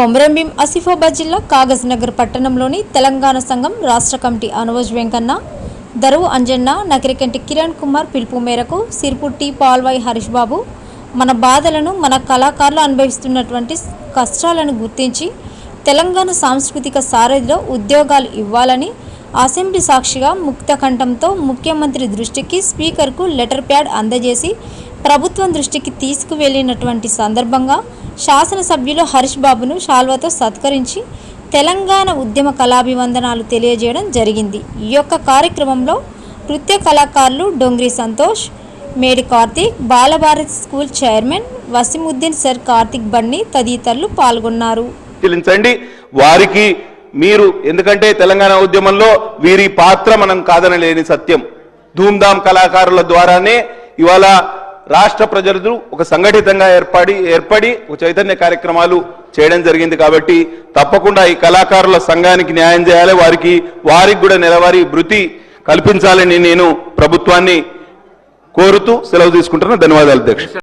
కొమరంభీం ఆసిఫాబాద్ జిల్లా కాగజ్ నగర్ పట్టణంలోని తెలంగాణ సంఘం రాష్ట్ర కమిటీ అనువజ్ వెంకన్న దరువు అంజన్న నకిరికంటి కిరణ్ కుమార్ పిలుపు మేరకు సిర్పుట్టి పాల్వాయి హరీష్ బాబు మన బాధలను మన కళాకారులు అనుభవిస్తున్నటువంటి కష్టాలను గుర్తించి తెలంగాణ సాంస్కృతిక సారథిలో ఉద్యోగాలు ఇవ్వాలని అసెంబ్లీ సాక్షిగా ముక్తకంఠంతో ముఖ్యమంత్రి దృష్టికి స్పీకర్కు లెటర్ ప్యాడ్ అందజేసి ప్రభుత్వం దృష్టికి తీసుకువెళ్ళినటువంటి సందర్భంగా శాసనసభ్యులు హరీష్ బాబును శాల్వతో సత్కరించి తెలంగాణ ఉద్యమ కళాభివందనాలు తెలియజేయడం జరిగింది. ఈ యొక్క కార్యక్రమంలో నృత్య కళాకారులు Dongri Santosh Medi Karthik Balabharati school chairman Waseemuddin sir Karthik Bunny తదితరులు పాల్గొన్నారు. వారికి మీరు ఎందుకంటే తెలంగాణ ఉద్యమంలో వీరి పాత్ర మనం కాదనలేని సత్యం. ధూమ్ధామ్ కళాకారుల ద్వారానే ఇవాళ రాష్ట్ర ప్రజలు ఒక సంఘటితంగా ఏర్పడి ఏర్పడి ఒక చైతన్య కార్యక్రమాలు చేయడం జరిగింది కాబట్టి తప్పకుండా ఈ కళాకారుల సంఘానికి న్యాయం చేయాలి వారికి వారికి కూడా నెలవారీ భృతి కల్పించాలని నేను ప్రభుత్వాన్ని కోరుతూ సెలవు తీసుకుంటున్నా ధన్యవాదాలు అధ్యక్ష.